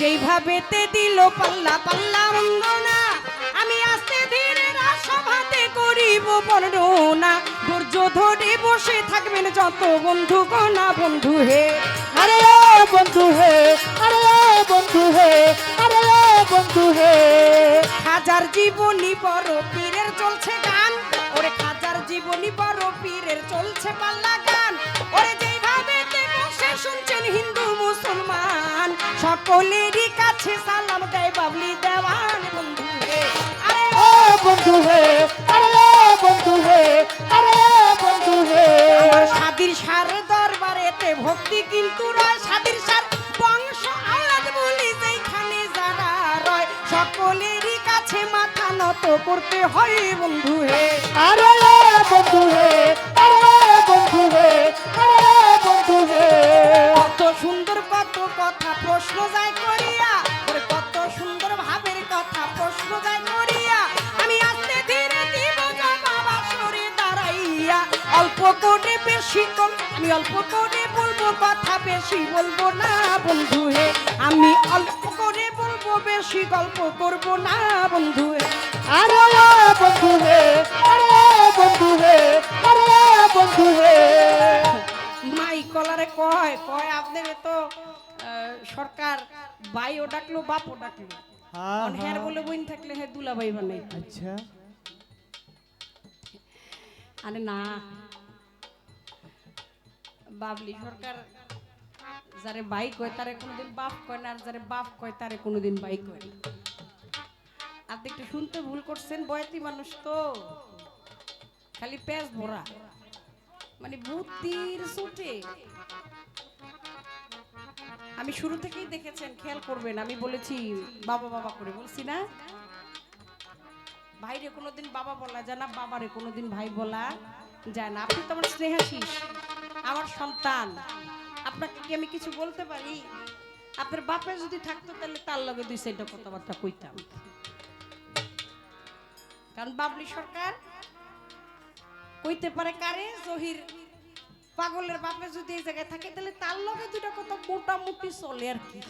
যেইভাবে তে দিল পাল্লা পাল্লা মন্দনা আমি আস্তে ধীরে রাসভাতে করিব বর্ণনা ধৈর্য ধরে বসে থাকবেন যত বন্ধু গনা বন্ধু হে। আরে ও বন্ধু হে আরে ও বন্ধু হে আরে ও বন্ধু হে। হাজার জীবনী বড় পীরের চলছে গান ওরে হাজার জীবনী বড় পীরের চলছে পাল্লা গান। ওরে যেইভাবে তে বসে শুনছেন হিন্দু মুসলমান সকলেরই কাছে সালাম দেয় বাবলি দেওয়ান বন্ধু হে। আরে ও বন্ধু হে আরে ও বন্ধু হে আরে ও বন্ধু হে। আমার স্বাধীর সার দরবারেতে ভক্তি কিন্তু রয়। স্বাধীর সার বংশ আলাদ বলি যেখানে যারা রয়। সকলেরই কাছে মাথা নত করতে হয় বন্ধু হে। আরে ও বন্ধু হে আরে ও বন্ধু হে। অল্প করে বলব কথা বেশি বলব না বন্ধু হে আমি অল্প করে বলব বেশি গল্প করব না বন্ধু হে আরে বন্ধু হে আরে বন্ধু হে আরে বন্ধু হে মাই কলারে কয় কয় আপনার তো সরকার বাইও ডাকলো বাপও ডাকলো। হ্যাঁ বলে বইন থাকলে হে দুলাভাই বানাই আচ্ছা। আরে না বাবলি সরকার যারে ভাই কয় তারে কোনোদিন বাপ কয় না, আর যারে বাপ কয় তারে কোনোদিন ভাই কয় না। আপনি একটু শুনতে ভুল করছেন, বয়াতি মানুষ তো। খালি পেঁচ ভরা। মানে বুদ্ধির সুটে আমি শুরু থেকেই দেখেছেন, খেয়াল করবেন, আমি বলেছি বাবা বাবা করে, বলছি না। ভাইরে কোনোদিন বাবা বলা যায় না, বাবারে কোনোদিন ভাই বলা যায় না। আপনি তো আমার স্নেহাশিস আমার সন্তান। আপনাকে কি আমি কিছু বলতে পারি? আপনার বাপে যদি থাকতো, তাহলে তার লগে দুই সাইডটা কথাবার্তা কইতাম। কারণ বাবলি সরকার কইতে পারে, কারে জহির, পাগলের বাপে যদি এই জায়গায় থাকে, তাহলে তার লগে দুটা কথা মোটামুটি চলে আর কি।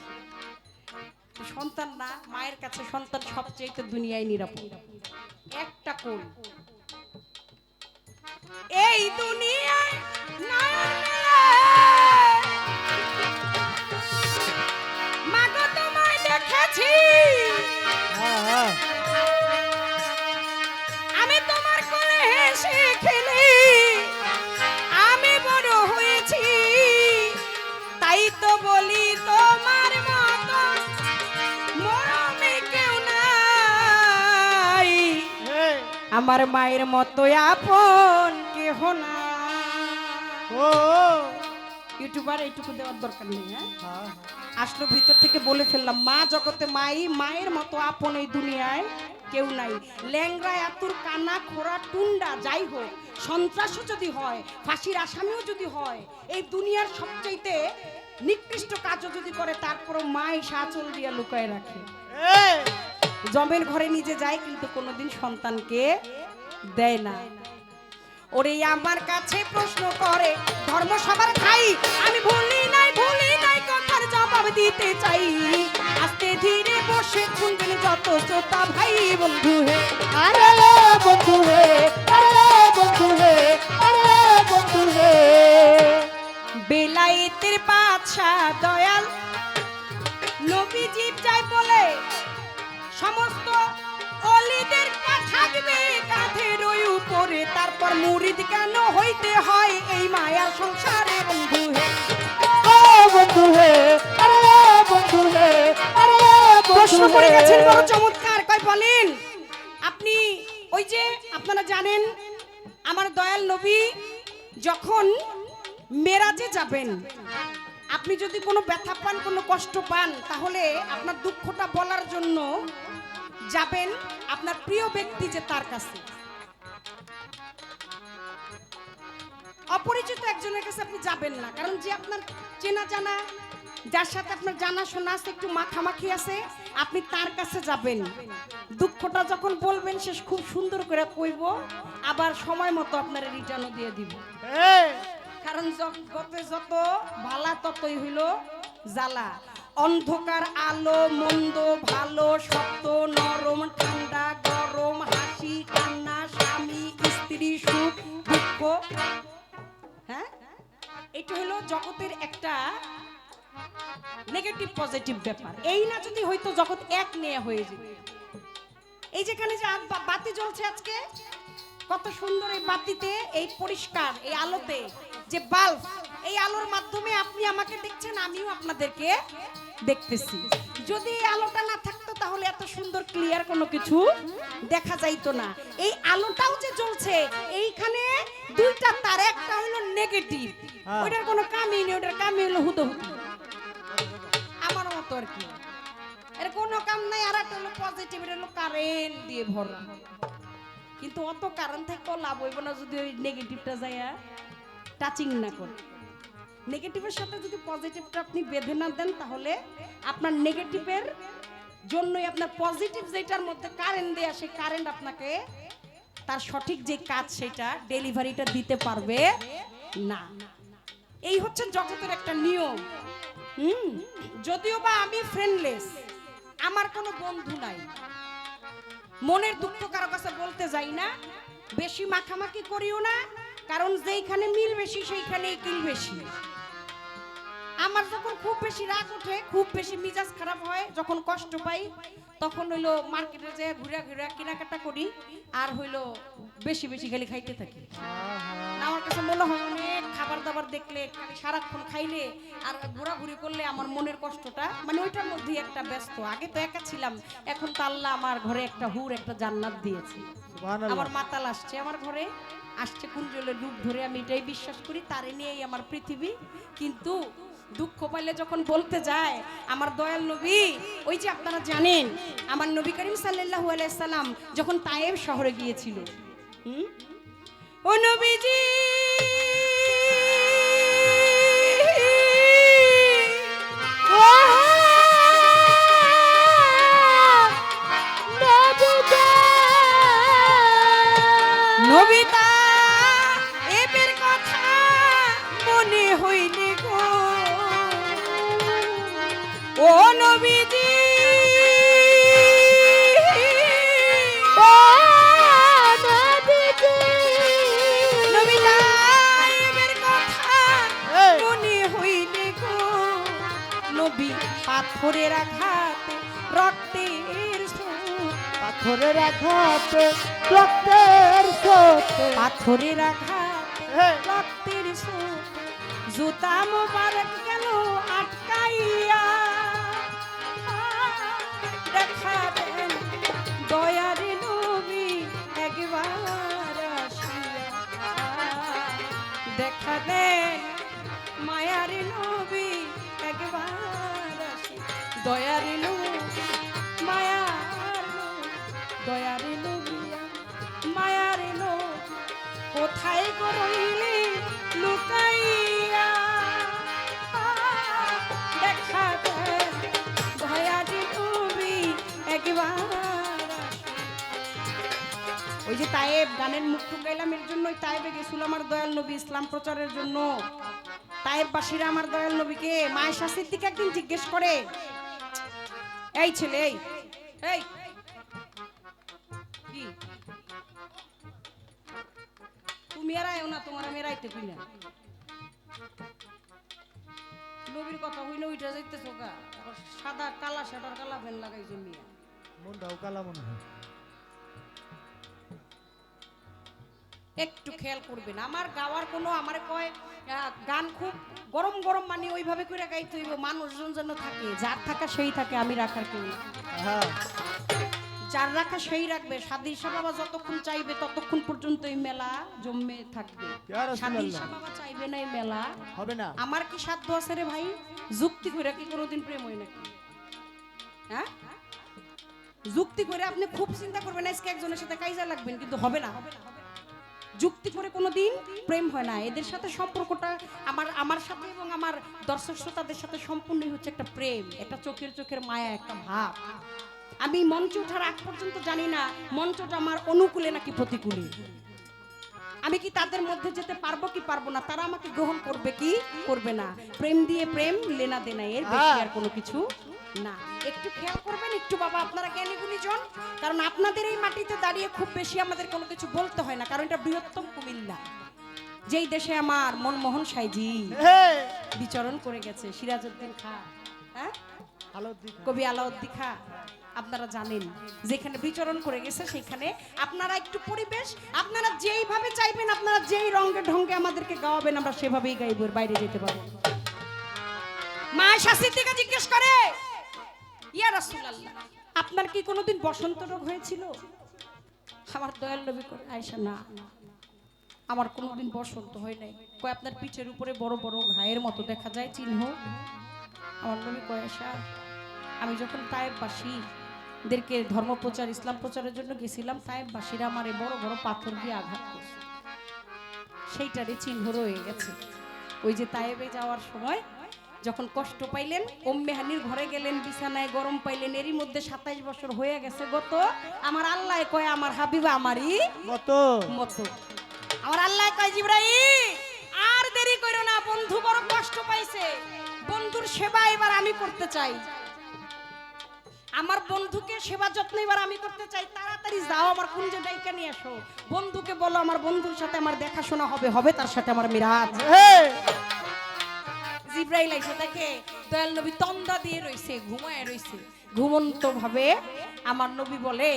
সন্তান না, মায়ের কাছে সন্তান সবচেয়ে দুনিয়ায় নিরাপদ। একটা কোন? এই দুনিয়ায় আমি তোমার কোলে হেসে খেলি। আমি বড় হয়েছি। তাই তো বলি তোমার মতো মরমে কেউ নাই। আমার মায়ের মতো আপন কেহ না ও ইউটিউবার এইটুকু দেওয়ার দরকার নেই হ্যাঁ? হ্যাঁ। আসলো ভিতর থেকে বলে ফেললাম মা জগতে মাই মায়ের মতো আপন এই দুনিয়ায় কেউ নাই। ল্যাংরা এতুর কানা খোরা টুন্ডা যাই হোক সন্ত্রাসও যদি হয় ফাঁসির আসামিও যদি হয় এই দুনিয়ার সবচাইতে নিকৃষ্ট কাজও যদি করে তারপরও মাই সাচল দিয়া লুকায় রাখে। জমের ঘরে নিজে যায় কিন্তু কোনোদিন সন্তানকে দেয় না। ওরে আমার কাছে প্রশ্ন করে ধর্ম সবার খাই। আমি ভুলি নাই ভুলি নাই কথার জবাব দিতে চাই। আস্তে ধীরে বসে শুনবেন যত শ্রোতা ভাই বন্ধু হে। আরে বন্ধু হে আরে বন্ধু হে আরে বন্ধু হে। বেলায়েতের বাদশাহ দয়াল নবীজি চাই বলে সমস্ত মুরিদ কেন হইতে হয়? এই মায়ার সংসারে বন্ধু হে। বন্ধু হে আরে বন্ধু হে আরে প্রশ্ন করে গেছেন বড় চমৎকার। কয় বলেন আপনি ওই যে আপনারা জানেন আমার দয়াল নবী যখন মেরাজে যাবেন আপনি যদি কোনো ব্যথা পান কোনো কষ্ট পান তাহলে আপনার দুঃখটা বলার জন্য যাবেন আপনার প্রিয় ব্যক্তি যে তার কাছে। অপরিচিত একজনের কাছে আপনি যাবেন না। কারণ যে আপনার চেনা জানা যার সাথে আপনার জানাশোনা আছে একটু মাখামাখি আছে আপনি তার কাছে যাবেন। দুঃখটা যখন বলবেন সে খুব সুন্দর করে কইব আবার সময় মতো আপনার রিটার্নও দিয়ে দিব। কারণ জগতে যত ভালা ততই হইল জ্বালা। অন্ধকার আলো মন্দ ভালো সত্য নরম ঠান্ডা গরম হাসি কান্না স্বামী স্ত্রী সুখ দুঃখ। হ্যাঁ? এটা হলো জগতের একটা নেগেটিভ পজিটিভ ব্যাপার। এই না যদি হয়তো জগৎ এক নিয়ে হয়ে যেত। এই যেখানে যে বাতি জ্বলছে আজকে, কত সুন্দর এই বাতিতে, এই পরিষ্কার, এই আলোতে, যে বাল্ব এই আলোর মাধ্যমে আপনি আমাকে দেখছেন, আমিও আপনাদেরকে দেখতেছি। যদি এই আলোটা না থাকতো তাহলে এত সুন্দর ক্লিয়ার কোনো কিছু দেখা যাইতো না। এই আলোটাও যে জ্বলছে, এইখানে দুইটা তার, একটা নেগেটিভ হ্যাঁ। ওইটার কোনো কামই নেই ওটার কামই হলো আমার মতো আর কি। এর কোনো কাম নাই আর একটা হলো পজিটিভ এটা হলো কারেন্ট দিয়ে ভরা। কিন্তু অত কারেন্ট থেকেও লাভ হইব না যদি ওই নেগেটিভটা যায় টাচিং না করে। নেগেটিভের সাথে যদি পজিটিভটা আপনি বেঁধে না দেন তাহলে আপনার নেগেটিভের জন্যই আপনার পজিটিভ যেটার মধ্যে কারেন্ট দেয়া সেই কারেন্ট আপনাকে তার সঠিক যে কাজ সেটা ডেলিভারিটা দিতে পারবে। না। এই হচ্ছে জগতের একটা নিয়ম। হুম? যদিও বা আমি ফ্রেন্ডলেস আমার কোনো বন্ধু নাই। মনের দুঃখ কারও কাছে বলতে যাই না, বেশি মাখামাখি করিও না, কারণ যেইখানে মিল বেশি, সেইখানেই কিল বেশি। আমার যখন খুব বেশি রাগ ওঠে, খুব বেশি মিজাজ খারাপ হয়, যখন কষ্ট পাই তখন হইল মার্কেটে যে ঘুরে ঘুরে কেনাকাটা করি আর হইল বেশি বেশি খালি খাইতে থাকি। আমার কাছে মনে হয় অনেক খাবার দাবার দেখলে সারাক্ষণ খাইলে আর ঘোরাঘুরি করলে আমার মনের কষ্টটা মানে ওইটার মধ্যেই একটা ব্যস্ত। আগে তো একা ছিলাম এখন তো আল্লাহ আমার ঘরে একটা হুর একটা জান্নাত দিয়েছে। আমার মাতাল আসছে আমার ঘরে আসছে কুঞ্জলের রূপ ধরে আমি এটাই বিশ্বাস করি তারে নিয়েই আমার পৃথিবী। কিন্তু দুঃখ পাইলে যখন বলতে যায়, আমার দয়াল নবী, ওই যে আপনারা জানেন, আমার নবী করিম সাল্লাল্লাহু আলাইহি সাল্লাম যখন তায়েব শহরে গিয়েছিল। হুম? ও নবীজি! পাথরের আঘাতে রক্তের পাথরের আঘাতে রক্তের পাথরের আঘাতে। রক্তের জুতা মোবারক গেল আটকাইয়া। দেখা ওই যে তায়েব, গানের মুখ গাইলাম এর জন্য ওই তায়েবে গেছিল আমার দয়াল নবী ইসলাম প্রচারের জন্য। তায়েববাসীরা আমার দয়াল নবীকে, মায়ের শাস্তির দিকে একদিন জিজ্ঞেস করে। এই ছেলে, এই তুমি আর আয়ো না তোমার আমি রাইতে কই না। নবীর কথা হইলে ওইটা যাইতেছো গা। আবার সাদা কালা শাটার কালা ফ্যান লাগাইছে মিয়া। মনটাও কালা মনে হয়। একটু খেয়াল করবেন আমার গাওয়ার কোনো আমার কয় গান খুব গরম গরম মানে ওইভাবে করে গাইতে হইব মানুষজন যেন থাকে যার থাকা সেই থাকে আমি রাখার কেউ হ্যাঁ। যার রাখা সেই রাখবে সাদি ঈশা বাবা যতক্ষণ চাইবে ততক্ষণ পর্যন্ত এই মেলা জমে থাকবে। ইয়া রাসূলুল্লাহ। বাবা চাইবে না এই মেলা। হবে না। আমার কি সাধ্য আছে রে ভাই? যুক্তি করে কি কোনোদিন প্রেম হয় নাকি? হ্যাঁ? যুক্তি করে আপনি খুব চিন্তা করবেন আজকে একজনের সাথে কাইজা লাগবেন কিন্তু হবে না। হবে না, হবে না। যুক্তি করে কোনোদিন প্রেম হয় না। এদের সাথে সম্পর্কটা আমার আমার সাথে এবং আমার দর্শক শ্রোতাদের সাথে সম্পূর্ণই হচ্ছে একটা প্রেম। একটা চোখের চোখের মায়া একটা ভাব। আমি মঞ্চ ওঠার আগ পর্যন্ত জানি না মঞ্চটা আমার অনুকূলে নাকি প্রতিকূলে। আমি কি তাদের মধ্যে যেতে পারব কি পারব না? তারা আমাকে গ্রহণ করবে কি করবে না? প্রেম দিয়ে প্রেম লেনা দেনা এর বেশি হ্যাঁ। আর কোনো কিছু না। একটু খেয়াল করবেন একটু বাবা আপনারা জ্ঞানী গুণীজন কারণ আপনাদের এই মাটিতে দাঁড়িয়ে খুব বেশি আমাদের কোনো কিছু বলতে হয় না কারণ এটা বৃহত্তম কুমিল্লা। যেই দেশে আমার মনমোহন সাইজি বিচরণ করে গেছে সিরাজউদ্দিন খা হ্যাঁ? কবি আলাউদ্দিন খা। আপনারা জানেন, যেখানে বিচরণ করে গেছে সেখানে আপনারা একটু পরিবেশ, আপনারা যেইভাবে চাইবেন, আপনারা যেই রঙে ঢঙ্গে আমাদেরকে গাওয়াবেন, আমরা সেভাবেই গাইব বাইরে যেতে পারব মা শাসির দিকে জিজ্ঞেস করে, ইয়া রাসূলুল্লাহ, আপনার কি কোনোদিন বসন্ত রোগ হয়েছিল? আমার দয়াল নবী করে আয়সা না। আমার কোনোদিন বসন্ত হয় নাই। কয়, আপনার পিঠের উপরে বড় বড় ঘায়ের মতো দেখা যায়, চিহ্ন? আমার নবী কয়েশা আমি যখন তায়েববাসী দেরকে ধর্ম প্রচার ইসলাম প্রচারের জন্য গেছিলাম তায়েববাসীরা আমার এই বড় বড় পাথর দিয়ে আঘাত করছে। সেইটারই চিহ্ন রয়ে গেছে। ওই যে তায়েবে যাওয়ার সময় যখন কষ্ট পাইলেন ওম্মেহানির ঘরে গেলেন বিছানায় গরম পাইলেন এরই মধ্যে সাতাইশ বছর হয়ে গেছে গত। আমার আল্লাহ কয় আমার হাবিবা আমারই মতো। মতো। আমার আল্লাহ কয় জিব্রাইল আর দেরি করো না বন্ধু বড় কষ্ট পাইছে। বন্ধুর সেবা এবার আমি করতে চাই। আমার বন্ধুকে সেবা যত্ন এবার আমি করতে চাই তাড়াতাড়ি যাও আমার কুঞ্জে ডাইকা নিয়ে আসো বন্ধুকে বলো আমার বন্ধুর সাথে আমার দেখাশোনা হবে হবে তার সাথে আমার মিরাজ। জিব্রাইল এসে দেখে দয়াল নবী তন্দা দিয়ে রইছে ঘুমায় রইছে। ঘুমন্ত ভাবে আমার নবী বলে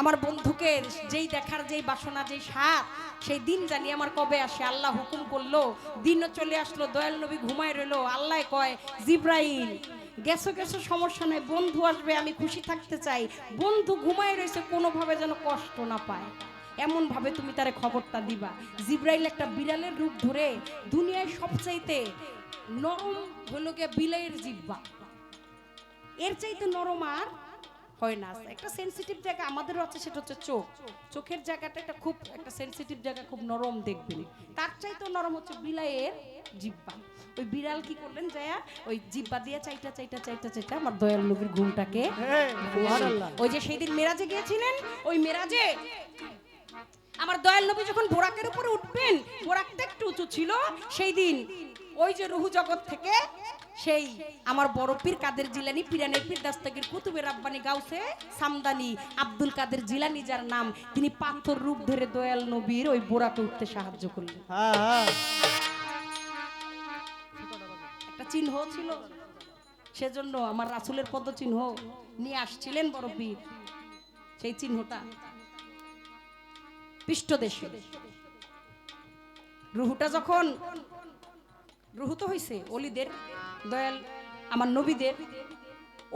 আমার বন্ধুকে যেই দেখার যেই বাসনা যেই স্বাদ সেই দিন জানি আমার কবে আসে। আল্লাহ হুকুম করল, দিনও চলে আসলো, দয়াল নবী ঘুমায় রইল। আল্লাহ কয়, জিব্রাইল, গেছো গেছো, সমস্যা নাই, বন্ধু আসবে, আমি খুশি থাকতে চাই। বন্ধু ঘুমায় রয়েছে, কোনোভাবে যেন কষ্ট না পায়। এমন ভাবে তুমি তারে খবরটা দিবা। জিব্রাইল একটা বিড়ালের রূপ ধরে দুনিয়ায় সবচাইতে নরম হলো গিয়ে বিলাইয়ের জিব্বা। এর চাইতে নরম আর হয় না। একটা সেনসিটিভ জায়গা আমাদেরও আছে সেটা হচ্ছে চোখ। চোখের জায়গাটা একটা খুব একটা সেনসিটিভ জায়গা খুব নরম দেখবেন। তার চাইতেও নরম হচ্ছে বিলাইয়ের জিব্বা ওই বিড়াল কি করলেন যায়া ওই জিব্বা দিয়ে চাইটা চাইটা চাইটা চাইটা আমার দয়াল নবীর ঘুমটাকে ওই যে সেই দিন মেরাজে গিয়েছিলেন ওই মেরাজে আমার দয়াল নবী যখন বোরাকের উপরে উঠবেন বোরাকটা একটু উঁচু ছিল সেই দিন ওই যে রুহু জগৎ থেকে সেই আমার বড় পীর কাদের জিলানি পিরানের পীর দাস্তগীর কুতুবের রাব্বানি গাউসে সামদানি। আব্দুল কাদের জিলানি যার নাম তিনি পাথর রূপ ধরে দয়াল নবীর ওই বোরাকে উঠতে সাহায্য করলেন। হ্যাঁ হ্যাঁ। একটা চিহ্ন ছিল। সেজন্য আমার রাসুলের পদ চিহ্ন নিয়ে আসছিলেন বড় পীর। সেই চিহ্নটা পৃষ্ঠদেশে। রুহুটা যখন রুহু তো হইছে অলিদের দয়াল আমার নবীদের।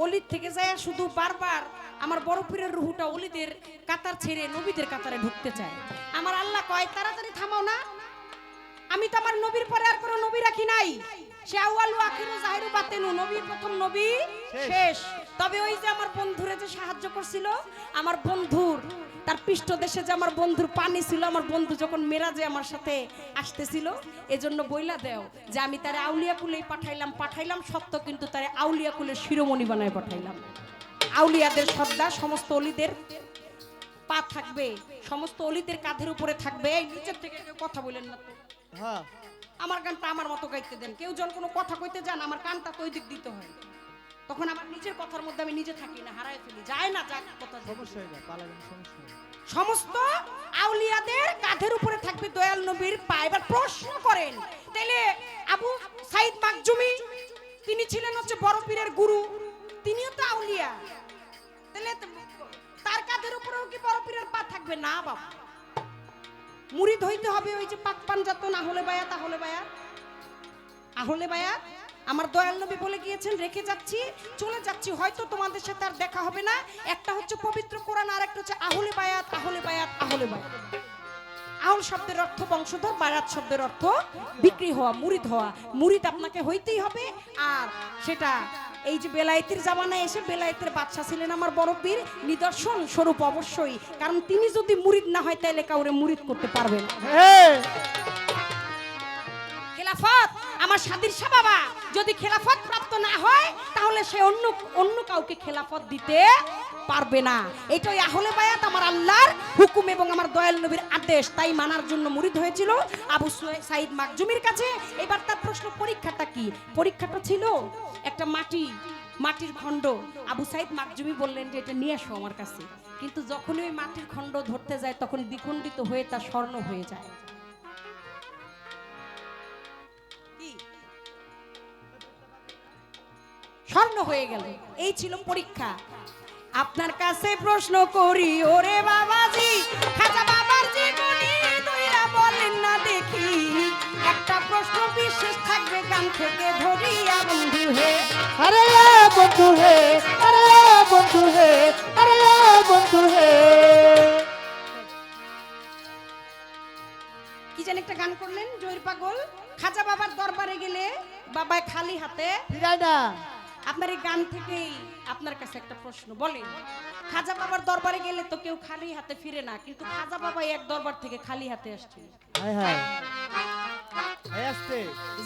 অলির থেকে যায় শুধু বারবার আমার বড় পীরের রুহুটা অলিদের কাতার ছেড়ে নবীদের কাতারে ঢুকতে চায়। আমার আল্লাহ কয় তাড়াতাড়ি থামাও না। আমি তো আমার নবীর পরে আর কোনো নবী রাখি নাই। সে আউয়ালু আখিরু জাহিরু বাতেনু নবীর প্রথম নবী শেষ। তবে ওই যে আমার বন্ধুরে যে সাহায্য করছিল আমার বন্ধুর তার পৃষ্ঠ দেশে যে আমার বন্ধুর পানি ছিল আমার বন্ধু যখন মেরাজে আমার সাথে আসতেছিল এজন্য বইলা দেও যে আমি তারে আউলিয়া কুলেই পাঠাইলাম পাঠাইলাম সত্য কিন্তু তারে আউলিয়া কুলের শিরোমণি বানায় পাঠাইলাম। আউলিয়াদের শ্রদ্ধা সমস্ত অলিদের পা থাকবে সমস্ত অলিদের কাঁধের উপরে থাকবে। এই নিচের থেকে কেউ কথা বলেন না তো। হ্যাঁ। আমার গানটা আমার মতো গাইতে দেন। কেউ যখন কোনো কথা কইতে যান আমার কানটা তো ওই দিক দিতে হয়। তখন আমার নিজের কথার মধ্যে আমি নিজে থাকি না হারায় ফেলি। যায় না যাক কথা হয়ে যায় পালাবেন সমস্যা সমস্ত আউলিয়াদের কাঁধের উপরে থাকবে দয়াল নবীর পা। এবার প্রশ্ন করেন তাইলে আবু সাইদ মাকজুমি তিনি ছিলেন হচ্ছে বড় পীরের গুরু তিনিও তো আউলিয়া। তাহলে তার কাঁধের উপরেও কি বড় পীরের পা থাকবে? না বাবা। মুড়িদ হইতে হবে ওই যে পাক পাঞ্জাত না হলে বায়া তাহলে বায়া। আহলে বায়া আমার দয়াল নবী বলে গিয়েছেন, রেখে যাচ্ছি, চলে যাচ্ছি। হয়তো তোমাদের সাথে আর দেখা হবে না। একটা হচ্ছে পবিত্র কোরআন, আর একটা হচ্ছে আহলে বায়াত আহলে বায়াত আহলে বায়াত। আহুল শব্দের অর্থ বংশধর, বায়াত শব্দের অর্থ বিক্রি হওয়া, মুরিদ হওয়া। মুরিদ আপনাকে হইতেই হবে। আর সেটা এই যে বেলায়েতের জামানায় এসে বেলায়েতের বাদশা ছিলেন আমার বড় পীর। নিদর্শন স্বরূপ অবশ্যই। কারণ তিনি যদি মুরিদ না হয় তাহলে কাউরে মুরিদ করতে পারবেন খেলাফত? আমার স্বাধীর শাহ বাবা যদি খেলাফত প্রাপ্ত না হয়, তাহলে সে অন্য অন্য কাউকে খেলাফত দিতে পারবে না। এটাই আহলে বায়াত আমার আল্লাহর হুকুম এবং আমার দয়াল নবীর আদেশ। তাই মানার জন্য মুরিদ হয়েছিল আবু সাইদ মাকজুমির কাছে। এবার তার প্রশ্ন, পরীক্ষাটা কি? পরীক্ষাটা ছিল একটা মাটি, মাটির খণ্ড। আবু সাইদ মাকজুমি বললেন যে, এটা নিয়ে আসো আমার কাছে। কিন্তু যখনই ওই মাটির খণ্ড ধরতে যায়, তখন দ্বিখণ্ডিত হয়ে তা স্বর্ণ হয়ে যায়। স্বর্ণ হয়ে গেল। এই ছিল পরীক্ষা। আপনার কাছে প্রশ্ন করি ওরে বাবাজি খাজা বাবার যে জীবনী দইরা বলেন না দেখি। একটা প্রশ্ন বিশেষ থাকবে গান থেকে ধরিয়া বন্ধু হে। আরে বন্ধু হে আরে বন্ধু হে আরে বন্ধু হে। কি জানি একটা গান করলেন জহির পাগল। খাজা বাবার দরবারে গেলে বাবায় খালি হাতে। না। আপনার এই গান থেকেই আপনার কাছে একটা প্রশ্ন বলেন খাজা বাবার দরবারে গেলে তো কেউ খালি হাতে ফিরে না কিন্তু খাজা বাবা এক দরবার থেকে খালি হাতে আসছে।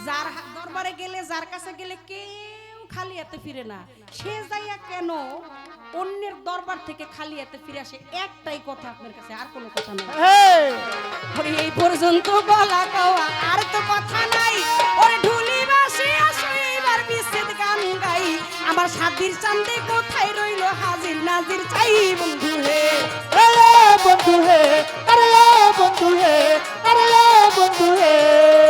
যার দরবারে গেলে যার কাছে গেলে কেউ খালি হাতে ফিরে না। সে যাইয়া কেন অন্যের দরবার থেকে খালি হাতে ফিরে আসে একটাই কথা আপনার কাছে আর কোনো কথা নেই। এই পর্যন্ত গলা গাওয়া আর তো কথা নাই আমার সাদির চান্দে কোথায় রইল হাজির নাজির? চাই বন্ধু হে। আরে বন্ধু হে, আরে বন্ধু হে, আরে বন্ধু হে।